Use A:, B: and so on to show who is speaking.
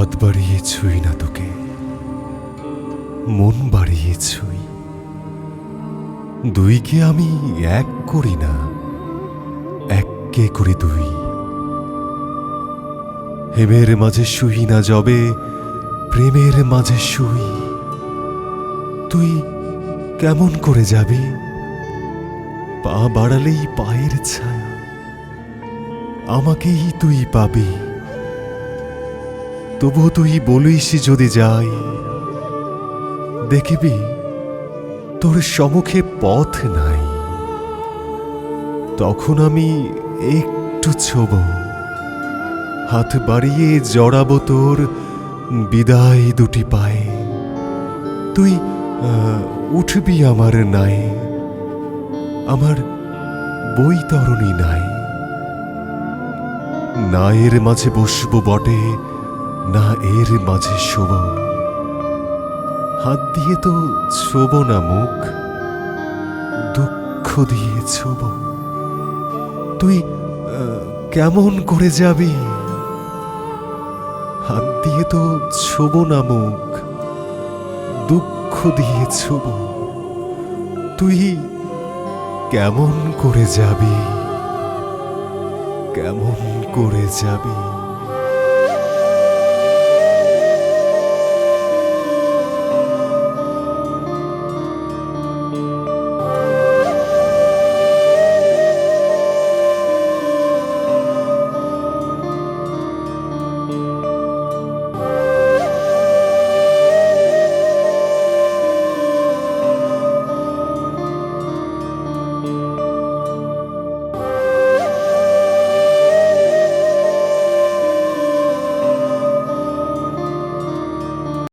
A: হাত বাড়িয়ে ছুঁই না তোকে, মন বাড়িয়ে ছুঁই। দুইকে আমি এক করি না, এককে করি দুই। হেমের মাঝে শুই না যবে, প্রেমের মাঝে শুই। তুই কেমন করে যাবি? পা বাড়ালেই পায়ের ছায়া, আমাকেই তুই পাবি। তবু তুই বলিস যদি যাই। দেখিবি, তোর সমুখে পথ নাই। তখন আমি একটু ছোব, হাত বাড়িয়ে জড়াবো তোর বিদায় দুটি পায়ে। তুই উঠবি আমার নাই, আমার বৈতরণী নাই। না এর মাঝে বসবো বটে না এর মাঝে শোব হাত দিয়ে তো ছোব না মুখ, দুঃখ দিয়ে ছোব তুই কেমন করে যাবি? হাত দিয়ে তো ছোব না মুখ, দুঃখ দিয়ে ছোব তুই কেমন করে যাবি? কেমন করে যাবি?